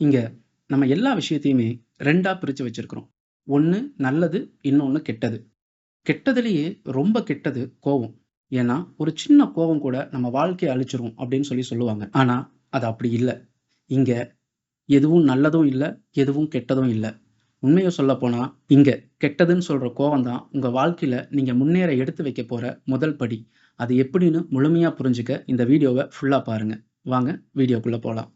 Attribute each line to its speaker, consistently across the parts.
Speaker 1: இங்கே நம்ம எல்லா விஷயத்தையுமே ரெண்டாக பிரித்து வச்சிருக்கிறோம். ஒன்று நல்லது, இன்னொன்று கெட்டது. கெட்டதுலேயே ரொம்ப கெட்டது கோவம். ஏன்னா, ஒரு சின்ன கோவம் கூட நம்ம வாழ்க்கையை அழிச்சிரும் அப்படின்னு சொல்லி சொல்லுவாங்க. ஆனால் அது அப்படி இல்லை இங்கே எதுவும் நல்லதும் இல்லை எதுவும் கெட்டதும் இல்ல. உண்மைய சொல்லப்போனா, இங்கே கெட்டதுன்னு சொல்கிற கோவம் தான் உங்கள் வாழ்க்கையில் நீங்கள் முன்னேற எடுத்து வைக்க போகிற முதல் படி. அது எப்படின்னு முழுமையாக புரிஞ்சுக்க இந்த வீடியோவை ஃபுல்லாக பாருங்கள் வாங்க வீடியோக்குள்ளே போகலாம்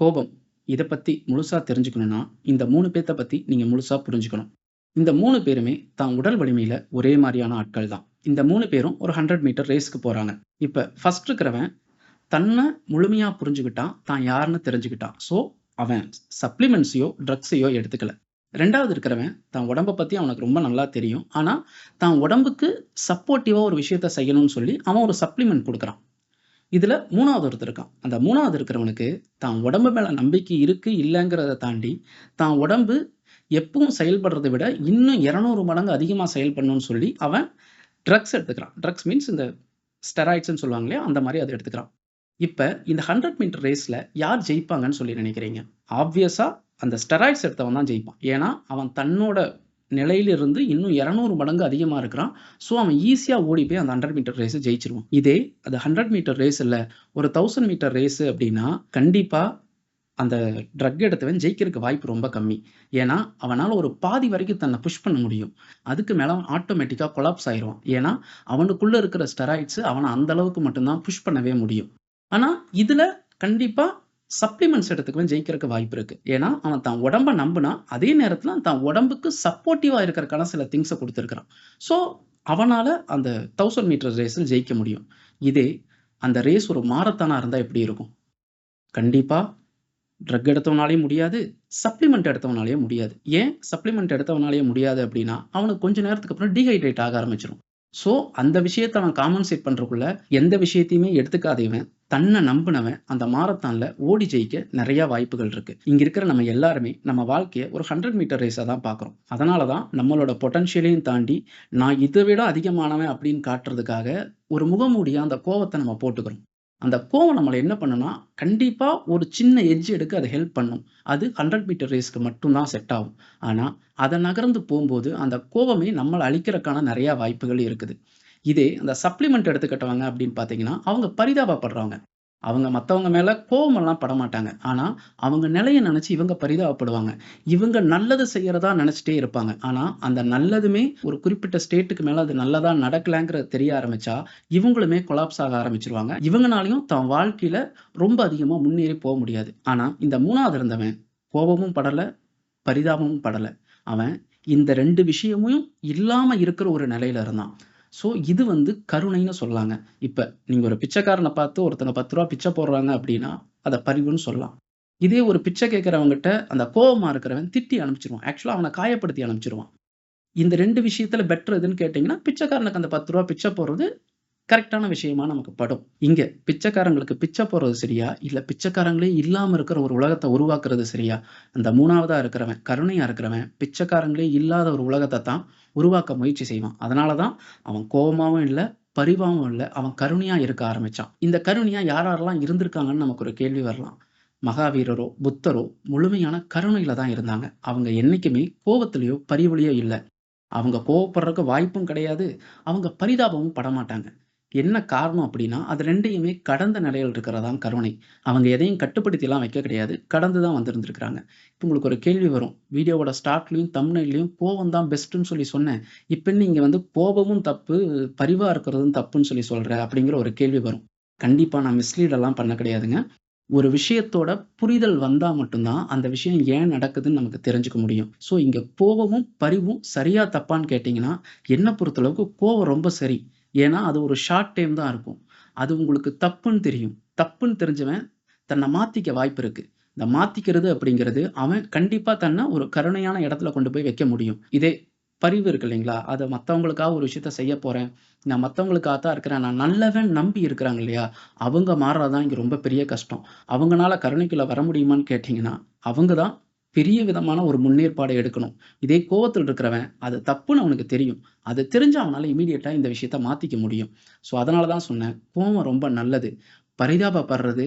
Speaker 1: கோபம். இதை பற்றி முழுசாக தெரிஞ்சுக்கணும்னா, இந்த மூணு பேர்த்த பற்றி நீங்கள் முழுசாக புரிஞ்சுக்கணும். இந்த மூணு பேருமே தான் உடல் வலிமையில் ஒரே மாதிரியான ஆட்கள் தான். இந்த மூணு பேரும் ஒரு 100 மீட்டர் ரேஸ்க்கு போகிறாங்க இப்போ ஃபர்ஸ்ட் இருக்கிறவன் தன்னை முழுமையாக புரிஞ்சுக்கிட்டான். தான் யாருன்னு தெரிஞ்சுக்கிட்டான். ஸோ அவன் சப்ளிமெண்ட்ஸையோ, ட்ரக்ஸையோ எடுத்துக்கல. ரெண்டாவது இருக்கிறவன் தான் உடம்பை பற்றி அவனுக்கு ரொம்ப நல்லா தெரியும். ஆனால் தான் உடம்புக்கு சப்போர்ட்டிவாக ஒரு விஷயத்த செய்யணும்னு சொல்லி அவன் ஒரு சப்ளிமெண்ட் கொடுக்குறான் இதுல மூணாவது ஒருத்தர் இருக்கான். அந்த மூணாவது இருக்கிறவனுக்கு தான் உடம்பு மேல நம்பிக்கை இருக்கு, இல்லைங்கிறத தாண்டி, தான் உடம்பு எப்பவும் செயல்படுறத விட இன்னும் 200 மடங்கு அதிகமாக செயல்படணும்னு சொல்லி அவன் ட்ரக்ஸ் எடுத்துக்கிறான். ட்ரக்ஸ் மீன்ஸ் இந்த ஸ்டெராய்ட்ஸ்ன்னு சொல்லுவாங்க இல்லையா? அந்த மாதிரி அதை எடுத்துக்கிறான். இப்போ இந்த 100 மீட்டர் ரேஸில் யார் ஜெயிப்பாங்கன்னு சொல்லி நினைக்கிறீங்க? ஆப்வியஸாக அந்த ஸ்டெராய்ட்ஸ் எடுத்தவன் தான் ஜெயிப்பான். ஏன்னா, அவன் தன்னோட நிலையிலிருந்து இன்னும் 200 மடங்கு அதிகமாக இருக்கிறான். ஸோ அவன் ஈஸியாக ஓடி போய் அந்த 100 மீட்டர் ரேஸை ஜெயிச்சிருவான் இதே அது 100 மீட்டர் ரேஸ் இல்லை ஒரு தௌசண்ட் மீட்டர் ரேஸு அப்படின்னா, கண்டிப்பாக அந்த ட்ரக் எடுத்தவன் ஜெயிக்கிறதுக்கு வாய்ப்பு ரொம்ப கம்மி. ஏன்னா, அவனால் ஒரு பாதி வரைக்கும் தன்னை புஷ் பண்ண முடியும். அதுக்கு மேலே அவன் கொலாப்ஸ் ஆயிடுவான் ஏன்னா, அவனுக்குள்ளே இருக்கிற ஸ்டெராய்ட்ஸு அவனை அந்த அளவுக்கு புஷ் பண்ணவே முடியும். ஆனால் இதில் கண்டிப்பாக சப்ளிமெண்ட்ஸ் எடுத்துக்கவன் ஜெயிக்கிறதுக்கு வாய்ப்பு இருக்கு. ஏன்னா, அவன் தான் உடம்ப நம்புனா, அதே நேரத்துல தான் உடம்புக்கு சப்போர்ட்டிவா இருக்கிறக்கான சில திங்ஸை கொடுத்துருக்குறான் ஸோ அவனால அந்த தௌசண்ட் மீட்டர் ரேஸில் ஜெயிக்க முடியும். இதே அந்த ரேஸ் ஒரு மாரத்தானா இருந்தா எப்படி இருக்கும்? கண்டிப்பா ட்ரக் எடுத்தவனாலேயும் முடியாது, சப்ளிமெண்ட் எடுத்தவனாலேயும் முடியாது. ஏன் சப்ளிமெண்ட் எடுத்தவனாலேயும் முடியாது அப்படின்னா, அவனுக்கு கொஞ்ச நேரத்துக்கு அப்புறம் டீஹைட்ரேட் ஆக ஆரம்பிச்சிடும் ஸோ அந்த விஷயத்தை அவன் காமன்சேட் பண்ணுறக்குள்ள எந்த விஷயத்தையுமே எடுத்துக்காதவன், தன்னை நம்புனவன் அந்த மாரத்தான்ல ஓடி ஜெயிக்க நிறையா வாய்ப்புகள் இருக்கு. இங்க இருக்கிற நம்ம எல்லாருமே நம்ம வாழ்க்கையை ஒரு 100 மீட்டர் ரேஸாக தான் பார்க்குறோம் அதனால தான் நம்மளோட பொட்டன்ஷியலையும் தாண்டி, நான் இதை விட அதிகமானவன் அப்படின்னு காட்டுறதுக்காக ஒரு முகமூடியாக அந்த கோவத்தை நம்ம போட்டுக்கிறோம். அந்த கோவம் நம்மளை என்ன பண்ணும்னா, கண்டிப்பாக ஒரு சின்ன எஜ்ஜு எடுக்க அது ஹெல்ப் பண்ணும். அது 100 மீட்டர் ரேஸ்க்கு மட்டும்தான் செட் ஆகும். ஆனால் அதை நகர்ந்து போகும்போது அந்த கோவமே நம்மளை அழிக்கிறதுக்கான நிறையா வாய்ப்புகள் இருக்குது. இதே அந்த சப்ளிமெண்ட் எடுத்துக்கிட்டவங்க அப்படின்னு பார்த்தீங்கன்னா, அவங்க பரிதாபப்படுறவங்க. அவங்க மற்றவங்க மேலே கோவமெல்லாம் படமாட்டாங்க. ஆனால் அவங்க நிலையை நினச்சி இவங்க பரிதாபப்படுவாங்க. இவங்க நல்லது செய்கிறதா நினச்சிட்டே இருப்பாங்க. ஆனால் அந்த நல்லதுமே ஒரு குறிப்பிட்ட ஸ்டேட்டுக்கு மேலே அது நல்லதாக நடக்கலைங்கிறது தெரிய ஆரம்பிச்சா, இவங்களுமே கொலாப்ஸ் ஆக ஆரம்பிச்சிருவாங்க இவங்கனாலையும் தன் வாழ்க்கையில் ரொம்ப அதிகமாக முன்னேறி போக முடியாது. ஆனால் இந்த மூணாவது இருந்தவன் கோபமும் படலை பரிதாபமும் படலை அவன் இந்த ரெண்டு விஷயமும் இல்லாமல் இருக்கிற ஒரு நிலையில இருந்தான். ஸோ இது வந்து கருணைன்னு சொல்லாங்க இப்போ நீங்கள் ஒரு பிச்சைக்காரனை பார்த்து ஒருத்தங்க பத்து ரூபா பிச்சை போடுறாங்க அப்படின்னா, அதை பரிவுன்னு சொல்லலாம். இதே ஒரு பிச்சை கேட்குறவங்ககிட்ட அந்த கோபமாக இருக்கிறவன் திட்டி அனுப்பிச்சிருவான் ஆக்சுவலாக அவனை காயப்படுத்தி அனுப்பிச்சிருவான் இந்த ரெண்டு விஷயத்துல பெட்டர் எதுன்னு கேட்டிங்கன்னா பிச்சைக்காரனுக்கு அந்த பத்து ரூபா பிச்சை போடுறது கரெக்டான விஷயமா நமக்கு படும். இங்க பிச்சைக்காரங்களுக்கு பிச்சை போடுறது சரியா? இல்ல பிச்சைக்காரங்களே இல்லாம இருக்கிற ஒரு உலகத்தை உருவாக்குறது சரியா? அந்த மூணாவதாக இருக்கிறவன், கருணையா இருக்கிறவன், பிச்சைக்காரங்களே இல்லாத ஒரு உலகத்தை தான் உருவாக்க முயற்சி செய்வான். அதனால தான் அவன் கோபமாகவும் இல்லை பரிவாகவும் இல்லை அவன் கருணையாக இருக்க ஆரம்பித்தான் இந்த கருணையாக யார் யாரெல்லாம் இருந்திருக்காங்கன்னு நமக்கு ஒரு கேள்வி வரலாம். மகாவீரரோ, புத்தரோ முழுமையான கருணையில தான் இருந்தாங்க. அவங்க என்னைக்குமே கோவத்திலயோ, பரிவுலையோ இல்லை அவங்க கோவப்படுறதுக்கு வாய்ப்பும் கிடையாது. அவங்க பரிதாபமும் படமாட்டாங்க. என்ன காரணம் அப்படின்னா, அது ரெண்டையுமே கடந்த நிலையில் இருக்கிறதான் கருணை. அவங்க எதையும் கட்டுப்படுத்திலாம் வைக்க கிடையாது. கடந்து தான் வந்திருந்துருக்கிறாங்க இப்போ உங்களுக்கு ஒரு கேள்வி வரும். வீடியோவோட ஸ்டார்ட்லையும் தமிழ்லையும் கோவம் தான் பெஸ்ட்டுன்னு சொல்லி சொன்னேன். இப்போ நீங்கள் வந்து கோபமும் தப்பு, பரிவாக இருக்கிறதும் தப்புன்னு சொல்லி சொல்கிற அப்படிங்கிற ஒரு கேள்வி வரும். கண்டிப்பாக நான் மிஸ்லீடெல்லாம் பண்ண கிடையாதுங்க. ஒரு விஷயத்தோட புரிதல் வந்தால் மட்டும்தான் அந்த விஷயம் ஏன் நடக்குதுன்னு நமக்கு தெரிஞ்சுக்க முடியும். ஸோ இங்கே கோபமும் பரிவும் சரியா தப்பான்னு கேட்டிங்கன்னா என்ன பொறுத்தளவுக்கு கோபம் ரொம்ப சரி. ஏன்னா, அது ஒரு ஷார்ட் டைம் தான் இருக்கும். அது உங்களுக்கு தப்புன்னு தெரியும். தப்புன்னு தெரிஞ்சவன் தன்னை மாற்றிக்க வாய்ப்பு இருக்குது இந்த மாத்திக்கிறது அப்படிங்கிறது, அவன் கண்டிப்பாக தன்னை ஒரு கருணையான இடத்துல கொண்டு போய் வைக்க முடியும். இதே பரிவு இருக்கு இல்லைங்களா? அதை மற்றவங்களுக்காக ஒரு விஷயத்த செய்ய போகிறேன் நான் மற்றவங்களுக்காக தான் இருக்கிறேன். நான் நல்லவன் நம்பி இருக்கிறாங்க இல்லையா? அவங்க மாறுறதான் தான் ரொம்ப பெரிய கஷ்டம். அவங்களால கருணைக்குள்ளே வர முடியுமான்னு கேட்டிங்கன்னா அவங்க தான் பெரிய விதமான ஒரு முன்னேற்பாடை எடுக்கணும். இதே கோவத்தில் இருக்கிறவன், அது தப்புன்னு அவனுக்கு தெரியும். அது தெரிஞ்சு அவனால் இமீடியட்டாக இந்த விஷயத்த மாற்றிக்க முடியும். ஸோ அதனால தான் சொன்னேன். கோவம் ரொம்ப நல்லது. பரிதாபப்படுறது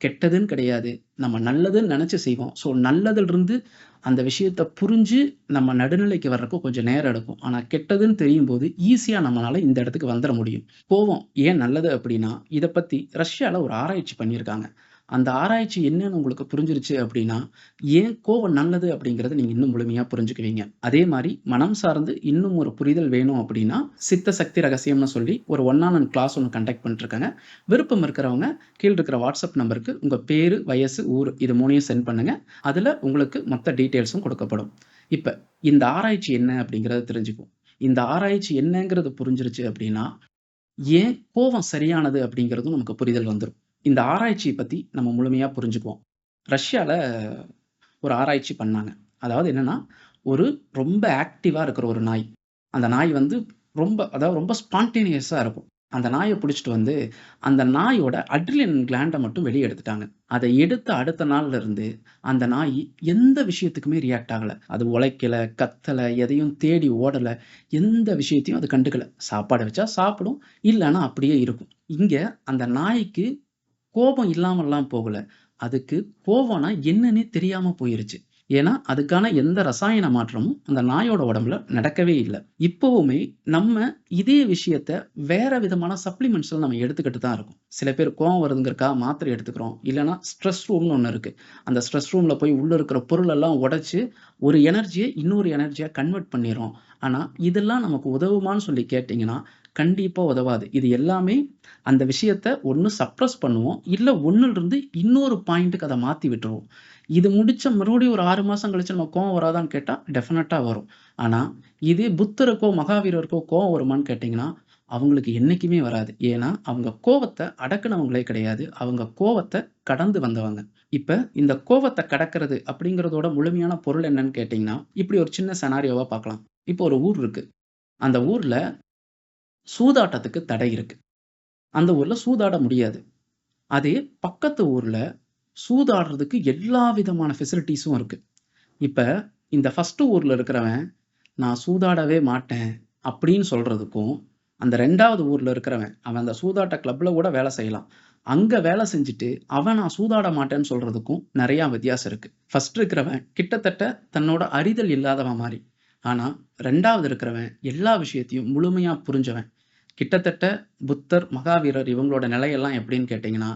Speaker 1: கெட்டதுன்னு கிடையாது. நம்ம நல்லதுன்னு நினச்சி செய்வோம். ஸோ நல்லதிலிருந்து அந்த விஷயத்த புரிஞ்சு நம்ம நடுநிலைக்கு வர்றதுக்கு கொஞ்சம் நேரம் எடுக்கும். ஆனால் கெட்டதுன்னு தெரியும் போது ஈஸியாக நம்மளால் இந்த இடத்துக்கு வந்துட முடியும். கோவம் ஏன் நல்லது அப்படின்னா இதை பற்றி ரஷ்யாவில் ஒரு ஆராய்ச்சி பண்ணியிருக்காங்க. அந்த ஆராய்ச்சி என்னன்னு உங்களுக்கு புரிஞ்சிருச்சு அப்படின்னா ஏன் கோவம் நல்லது அப்படிங்கறத நீங்க இன்னும் முழுமையா புரிஞ்சுக்குவீங்க. அதே மாதிரி மனம் சார்ந்து இன்னும் ஒரு புரிதல் வேணும் அப்படின்னா சித்த சக்தி ரகசியம்னு சொல்லி ஒரு ஒன் ஆன் ஒன் கிளாஸ் ஒன்று கண்டக்ட் பண்ணிருக்காங்க விருப்பம் இருக்கிறவங்க கீழ் இருக்கிற வாட்ஸ்அப் நம்பருக்கு உங்க பேரு, வயசு, ஊர் இது மூணையும் சென்ட் பண்ணுங்க. அதுல உங்களுக்கு மொத்த டீட்டெயில்ஸும் கொடுக்கப்படும். இப்ப இந்த ஆராய்ச்சி என்ன அப்படிங்கிறத தெரிஞ்சுக்குவோம். இந்த ஆராய்ச்சி என்னங்கிறது புரிஞ்சிருச்சு அப்படின்னா ஏன் கோவம் சரியானது அப்படிங்கிறதும் நமக்கு புரிதல் வந்துடும் இந்த ஆராய்ச்சியை பற்றி நம்ம முழுமையாக புரிஞ்சுக்குவோம். ரஷ்யாவில் ஒரு ஆராய்ச்சி பண்ணாங்க. அதாவது என்னென்னா ஒரு ரொம்ப ஆக்டிவாக இருக்கிற ஒரு நாய். அந்த நாய் வந்து ரொம்ப அதாவது ரொம்ப ஸ்பான்டேனியஸாக இருக்கும். அந்த நாயை பிடிச்சிட்டு வந்து, அந்த நாயோட அட்ரிலின் கிளாண்டை மட்டும் வெளியே எடுத்துட்டாங்க. அதை எடுத்த அடுத்த நாள்ல இருந்து, அந்த நாய் எந்த விஷயத்துக்குமே ரியாக்ட் ஆகலை அது உழைக்கல, கத்தலை எதையும் தேடி ஓடலை எந்த விஷயத்தையும் அது கண்டுக்கலை சாப்பாடு வச்சா சாப்பிடும். இல்லைன்னா அப்படியே இருக்கும். இங்கே அந்த நாய்க்கு கோபம் இல்லாமல்லாம் போகல. அதுக்கு கோவம்னா என்னன்னே தெரியாம போயிருச்சு. ஏன்னா, அதுக்கான எந்த ரசாயன மாற்றமும் அந்த நாயோட உடம்புல நடக்கவே இல்லை இப்போவுமே நம்ம இதே விஷயத்த வேற விதமான சப்ளிமெண்ட்ஸ்ல நம்ம எடுத்துக்கிட்டு தான் இருக்கும் சில பேர் கோவம் வருதுங்கிறக்கா மாத்திரை எடுத்துக்கிறோம். இல்லைனா ஸ்ட்ரெஸ் ரூம்னு ஒன்று இருக்கு. அந்த ஸ்ட்ரெஸ் ரூம்ல போய் உள்ள இருக்கிற பொருளெல்லாம் உடைச்சு, ஒரு எனர்ஜியை இன்னொரு எனர்ஜியா கன்வெர்ட் பண்ணிடுறோம் ஆனா, இதெல்லாம் நமக்கு உதவுமான்னு சொல்லி கேட்டீங்கன்னா, கண்டிப்பா உதவாது. இது எல்லாமே அந்த விஷயத்த ஒன்று சப்ரஸ் பண்ணுவோம். இல்லை ஒன்றுலேருந்து இன்னொரு பாயிண்ட்டுக்கு அதை மாற்றி விட்டுருவோம். இது முடிச்ச மறுபடியும் ஒரு ஆறு மாதம் கழிச்சு நம்ம கோவம் வராதான்னு கேட்டால் டெஃபினட்டாக வரும். ஆனால் இதே புத்தருக்கோ, மகாவீரருக்கோ கோவம் வருமான்னு கேட்டிங்கன்னா அவங்களுக்கு என்றைக்குமே வராது. ஏன்னா, அவங்க கோவத்தை அடக்குனவங்களே கிடையாது. அவங்க கோவத்தை கடந்து வந்தவங்க. இப்போ இந்த கோவத்தை கடக்கிறது அப்படிங்கிறதோட முழுமையான பொருள் என்னன்னு கேட்டிங்கன்னா இப்படி ஒரு சின்ன சனாரியோவாக பார்க்கலாம். இப்போ ஒரு ஊர் இருக்குது அந்த ஊரில் சூதாட்டத்துக்கு தடை இருக்கு. அந்த ஊர்ல சூதாட முடியாது. அதே பக்கத்து ஊர்ல சூதாடுறதுக்கு எல்லா விதமான ஃபெசிலிட்டிஸும் இருக்கு. இப்ப இந்த ஃபர்ஸ்ட் ஊர்ல இருக்கிறவன், நான் சூதாடவே மாட்டேன் அப்படின்னு சொல்றதுக்கும், அந்த ரெண்டாவது ஊர்ல இருக்கிறவன், அவன் அந்த சூதாட்ட கிளப்ல கூட வேலை செய்யலாம். அங்க வேலை செஞ்சுட்டு, அவன் நான் சூதாட மாட்டேன்னு சொல்றதுக்கும் நிறைய வித்தியாசம் இருக்கு. ஃபர்ஸ்ட் இருக்கிறவன் கிட்டத்தட்ட தன்னோட அறிதல் இல்லாதவன் மாதிரி ஆனா ரெண்டாவது இருக்கிறவன் எல்லா விஷயத்தையும் முழுமையா புரிஞ்சவன். கிட்டத்தட்ட புத்தர், மகாவீரர் இவங்களோட நிலையெல்லாம் எப்படின்னு கேட்டிங்கன்னா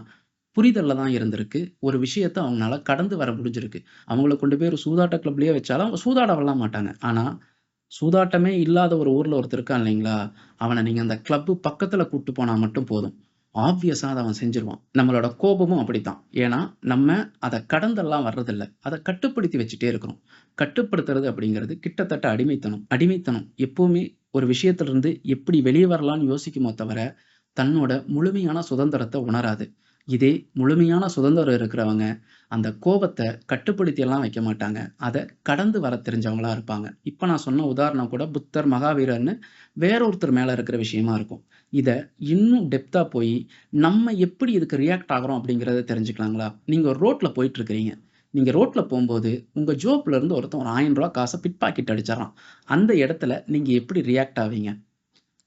Speaker 1: புரிதலில் தான் இருந்திருக்கு. ஒரு விஷயத்த அவங்கனால கடந்து வர முடிஞ்சிருக்கு. அவங்கள கொண்டு போய் ஒரு சூதாட்ட கிளப்லேயே வச்சாலும் அவங்க சூதாட வரலாம் மாட்டாங்க. ஆனால் சூதாட்டமே இல்லாத ஒரு ஊரில் ஒருத்தர் இருக்கான் இல்லைங்களா? அவனை நீங்கள் அந்த கிளப்பு பக்கத்தில் கூப்பிட்டு போனால் மட்டும் போதும். ஆப்வியஸாக அதை அவன் செஞ்சுருவான். நம்மளோட கோபமும் அப்படித்தான். ஏன்னா, நம்ம அதை கடந்தெல்லாம் வர்றதில்ல. அதை கட்டுப்படுத்தி வச்சுட்டே இருக்கிறோம். கட்டுப்படுத்துறது அப்படிங்கிறது கிட்டத்தட்ட அடிமைத்தனம். அடிமைத்தனம் எப்பவுமே ஒரு விஷயத்திலிருந்து எப்படி வெளியே வரலான்னு யோசிக்குமோ தவிர, தன்னோட முழுமையான சுதந்திரத்தை உணராது. இதே முழுமையான சுதந்திரம் இருக்கிறவங்க, அந்த கோபத்தை கட்டுப்படுத்தியெல்லாம் வைக்க மாட்டாங்க. அதை கடந்து வர தெரிஞ்சவங்களா இருப்பாங்க. இப்போ நான் சொன்ன உதாரணம் கூட புத்தர், மகாவீரர்னு வேற ஒருத்தர் இருக்கிற விஷயமா இருக்கும். இதை இன்னும் டெப்த்தாக போய் நம்ம எப்படி இதுக்கு ரியாக்ட் ஆகிறோம் அப்படிங்கிறத தெரிஞ்சுக்கலாங்களா? நீங்கள் ஒரு ரோட்ல நீங்கள் ரோட்டில் போகும்போது உங்கள் ஜோப்பில் இருந்து ஒருத்தன் ஒரு ஆயிரம் ரூபா காசை பிட் பாக்கெட் அடிச்சர்றான். அந்த இடத்துல நீங்கள் எப்படி ரியாக்ட் ஆவீங்க?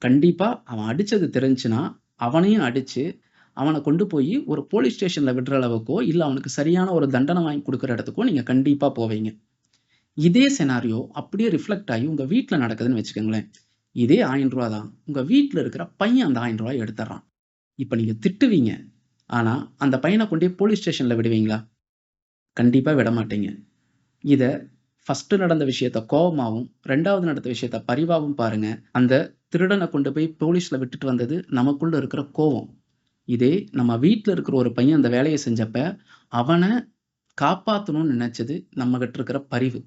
Speaker 1: கண்டிப்பாக அவன் அடித்தது தெரிஞ்சுன்னா அவனையும் அடித்து அவனை கொண்டு போய் ஒரு போலீஸ் ஸ்டேஷனில் விடுற அளவுக்கோ, இல்லை அவனுக்கு சரியான ஒரு தண்டனை வாங்கி கொடுக்குற இடத்துக்கோ நீங்கள் கண்டிப்பாக போவீங்க. இதே செனாரியோ அப்படியே ரிஃப்ளெக்ட் ஆகி உங்கள் வீட்டில் நடக்குதுன்னு வச்சுக்கோங்களேன் இதே ஆயிரம் ரூபா தான். உங்கள் வீட்டில் இருக்கிற பையன் அந்த ஆயிரம் ரூபாய் எடுத்துட்றான் இப்போ நீங்கள் திட்டுவீங்க. ஆனால் அந்த பையனை கொண்டே போலீஸ் ஸ்டேஷனில் விடுவீங்களா? கண்டிப்பா விடமாட்டீங்க. இதை ஃபஸ்ட்டு நடந்த விஷயத்த கோபமாகவும் ரெண்டாவது நடந்த விஷயத்த பரிவாகவும் பாருங்க. அந்த திருடனை கொண்டு போய் போலீஸில் விட்டுட்டு வந்தது நமக்குள்ளே இருக்கிற கோவம். இதே நம்ம வீட்டில் இருக்கிற ஒரு பையன் அந்த வேலையை செஞ்சப்ப, அவனை காப்பாற்றணும்னு நினச்சது நம்மகிட்ட இருக்கிற பரிவு.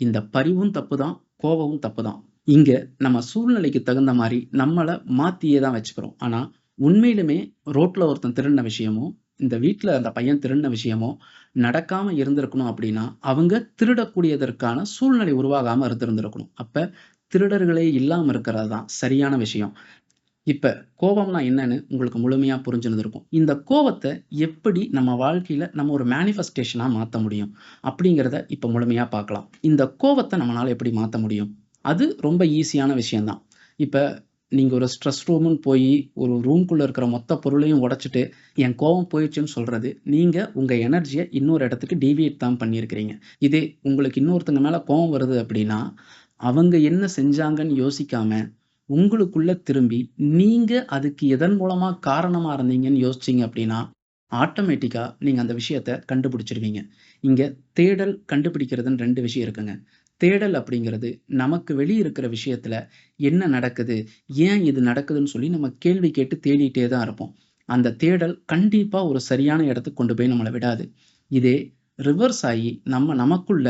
Speaker 1: இந்த பரிவும் தப்பு தான், கோவமும் தப்பு தான். இங்கே நம்ம சூழ்நிலைக்கு தகுந்த மாதிரி நம்மளை மாற்றியே தான் வச்சுக்கிறோம். ஆனால் உண்மையிலுமே ரோட்டில் ஒருத்தன் திருடின விஷயமும், இந்த வீட்டில் அந்த பையன் திருடின விஷயமோ நடக்காம இருந்திருக்கணும் அப்படின்னா, அவங்க திருடக்கூடியதற்கான சூழ்நிலை உருவாகாம இருந்திருந்திருக்கணும். அப்ப திருடர்களே இல்லாமல் இருக்கிறது தான் சரியான விஷயம். இப்போ கோபம்னா என்னன்னு உங்களுக்கு முழுமையாக புரிஞ்சுருந்துருக்கும் இந்த கோபத்தை எப்படி நம்ம வாழ்க்கையில் நம்ம ஒரு மேனிஃபெஸ்டேஷனாக மாற்ற முடியும்? அப்படிங்கிறத இப்போ முழுமையாக பார்க்கலாம். இந்த கோபத்தை நம்மளால் எப்படி மாற்ற முடியும்? அது ரொம்ப ஈஸியான விஷயம்தான் இப்போ நீங்கள் ஒரு ஸ்ட்ரெஸ் ரூமுன்னு போய் ஒரு ரூம்குள்ளே இருக்கிற மொத்த பொருளையும் உடச்சிட்டு என் கோவம் போயிடுச்சுன்னு சொல்கிறது நீங்கள் உங்கள் எனர்ஜியை இன்னொரு இடத்துக்கு டீவியேட் தான் பண்ணியிருக்கிறீங்க. இதே உங்களுக்கு இன்னொருத்தங்க மேலே கோவம் வருது அப்படின்னா, அவங்க என்ன செஞ்சாங்கன்னு யோசிக்காமல் உங்களுக்குள்ளே திரும்பி, நீங்கள் அதுக்கு எதன் மூலமாக காரணமாக இருந்தீங்கன்னு யோசிச்சீங்க அப்படின்னா, ஆட்டோமேட்டிக்காக நீங்கள் அந்த விஷயத்த கண்டுபிடிச்சிருவீங்க இங்கே தேடல், கண்டுபிடிக்கிறதுன்னு ரெண்டு விஷயம் இருக்குங்க. தேடல் அப்படிங்கிறது, நமக்கு வெளியே இருக்கிற விஷயத்துல என்ன நடக்குது? ஏன் இது நடக்குதுன்னு சொல்லி நம்ம கேள்வி கேட்டு தேடிட்டே தான் இருப்போம். அந்த தேடல் கண்டிப்பா ஒரு சரியான இடத்துக்கு கொண்டு போய் நம்மளை விடாது. இதே ரிவர்ஸ் ஆகி நம்ம நமக்குள்ள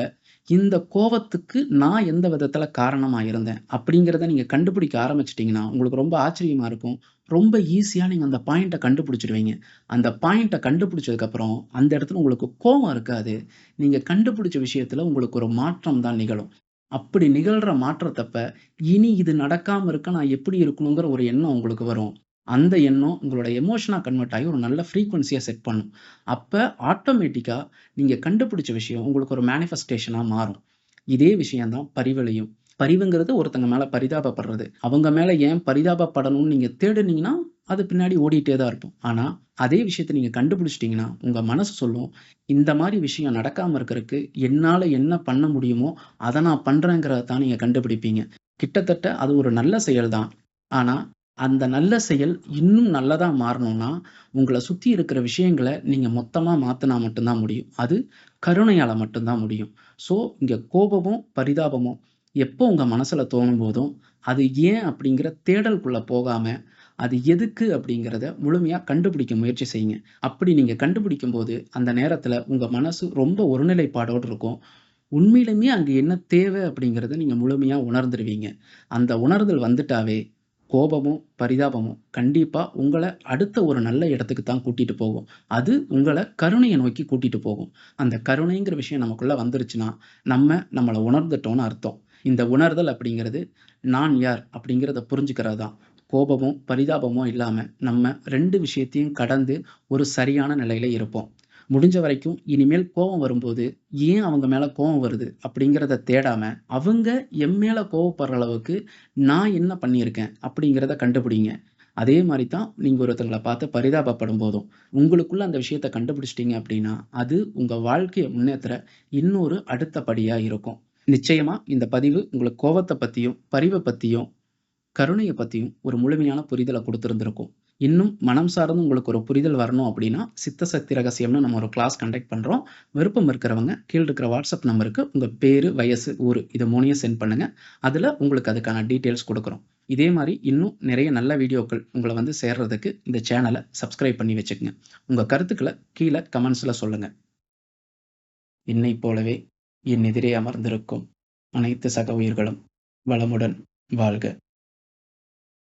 Speaker 1: இந்த கோவத்துக்கு நான் எந்த விதத்தில் காரணமாக இருந்தேன்? அப்படிங்கிறத நீங்கள் கண்டுபிடிக்க ஆரம்பிச்சிட்டிங்கன்னா உங்களுக்கு ரொம்ப ஆச்சரியமாக இருக்கும். ரொம்ப ஈஸியாக நீங்கள் அந்த பாயிண்ட்டை கண்டுபிடிச்சிடுவீங்க அந்த பாயிண்ட்டை கண்டுபிடிச்சதுக்கப்புறம், அந்த இடத்துல உங்களுக்கு கோவம் இருக்காது. நீங்கள் கண்டுபிடிச்ச விஷயத்தில் உங்களுக்கு ஒரு மாற்றம் தான் நிகழும். அப்படி நிகழ்கிற மாற்றத்தப்ப, இனி இது நடக்காமல் இருக்க நான் எப்படி இருக்கணுங்கிற ஒரு எண்ணம் உங்களுக்கு வரும். அந்த எண்ணம் உங்களோட எமோஷனாக கன்வெர்ட் ஆகி ஒரு நல்ல ஃப்ரீக்வென்சியா செட் பண்ணும். அப்போ ஆட்டோமேட்டிக்காக நீங்கள் கண்டுபிடிச்ச விஷயம் உங்களுக்கு ஒரு மேனிஃபெஸ்டேஷனாக மாறும். இதே விஷயந்தான் பரிவலையும் பரிவுங்கிறது ஒருத்தங்க மேலே பரிதாபப்படுறது. அவங்க மேலே ஏன் பரிதாபப்படணும்னு நீங்கள் தேடுனீங்கன்னா, அது பின்னாடி ஓடிட்டே தான் இருப்போம். ஆனால் அதே விஷயத்த நீங்கள் கண்டுபிடிச்சிட்டிங்கன்னா உங்கள் மனசு சொல்லும், இந்த மாதிரி விஷயம் நடக்காமல் இருக்கிறதுக்கு என்னால் என்ன பண்ண முடியுமோ, அதை நான் பண்ணுறேங்கிறத தான் நீங்கள் கண்டுபிடிப்பீங்க. கிட்டத்தட்ட அது ஒரு நல்ல செயல் தான். ஆனால் அந்த நல்ல செயல் இன்னும் நல்லதாக மாறணும்னா, உங்களை சுற்றி இருக்கிற விஷயங்களை நீங்கள் மொத்தமாக மாற்றினா மட்டும்தான் முடியும். அது கருணையால் மட்டும்தான் முடியும். ஸோ, இங்கே கோபமும், பரிதாபமும் எப்போ உங்கள் மனசில் தோணும் போதும் அது ஏன் அப்படிங்கிற தேடலுக்குள்ளே போகாமல் அது எதுக்கு அப்படிங்கிறத முழுமையாக கண்டுபிடிக்க முயற்சி செய்யுங்க. அப்படி நீங்க கண்டுபிடிக்கும்போது, அந்த நேரத்தில் உங்கள் மனசு ரொம்ப ஒருநிலைப்பாடோடு இருக்கும். உண்மையிலுமே அங்கே என்ன தேவை அப்படிங்கிறத நீங்கள் முழுமையாக உணர்ந்துருவீங்க. அந்த உணர்தல் வந்துட்டாவே, கோபமும், பரிதாபமும் கண்டிப்பாக உங்களை அடுத்த ஒரு நல்ல இடத்துக்கு தான் கூட்டிகிட்டு போகும். அது உங்களை கருணையை நோக்கி கூட்டிகிட்டு போகும். அந்த கருணைங்கிற விஷயம் நமக்குள்ளே வந்துருச்சுன்னா, நம்ம நம்மளை உணர்ந்துட்டோம்னு அர்த்தம். இந்த உணர்தல் அப்படிங்கிறது, நான் யார்? அப்படிங்கிறத புரிஞ்சுக்கிறது தான். கோபமும், பரிதாபமும் இல்லாமல் நம்ம ரெண்டு விஷயத்தையும் கடந்து ஒரு சரியான நிலையில் இருப்போம். முடிஞ்ச வரைக்கும் இனிமேல் கோவம் வரும்போது, ஏன் அவங்க மேலே கோபம் வருது? அப்படிங்கிறத தேடாம, அவங்க என் மேலே கோவப்படுற அளவுக்கு நான் என்ன பண்ணியிருக்கேன்? அப்படிங்கிறத கண்டுபிடிங்க. அதே மாதிரி தான் நீங்கள் ஒருத்தங்களை பார்த்து பரிதாபப்படும் போதும் உங்களுக்குள்ள அந்த விஷயத்த கண்டுபிடிச்சிட்டிங்க அப்படின்னா, அது உங்கள் வாழ்க்கையை முன்னேற்ற இன்னொரு அடுத்த படியாக இருக்கும். நிச்சயமாக இந்த பதிவு உங்களுக்கு கோவத்தை பற்றியும் பரிவை பற்றியும் கருணையை பற்றியும் ஒரு முழுமையான புரிதலை கொடுத்துருந்துருக்கும் இன்னும் மனம் சார்ந்து உங்களுக்கு ஒரு புரிதல் வரணும் அப்படின்னா, சித்த சக்தி ரகசியம்னு நம்ம ஒரு கிளாஸ் கண்டக்ட் பண்ணுறோம் விருப்பம் இருக்கிறவங்க, கீழே இருக்கிற வாட்ஸ்அப் நம்பருக்கு உங்கள் பேர் வயசு, ஊர் இதை மூணையும் சென்ட் பண்ணுங்கள் அதில் உங்களுக்கு அதுக்கான டீட்டெயில்ஸ் கொடுக்குறோம். இதே மாதிரி இன்னும் நிறைய நல்ல வீடியோக்கள் உங்களை வந்து சேர்றதுக்கு இந்த சேனலை சப்ஸ்கிரைப் பண்ணி வச்சுக்கோங்க. உங்கள் கருத்துக்களை கீழே கமெண்ட்ஸில் சொல்லுங்கள் என்னை போலவே என் எதிரே அமர்ந்திருக்கும் அனைத்து சக உயிர்களும் வளமுடன் வாழ்க!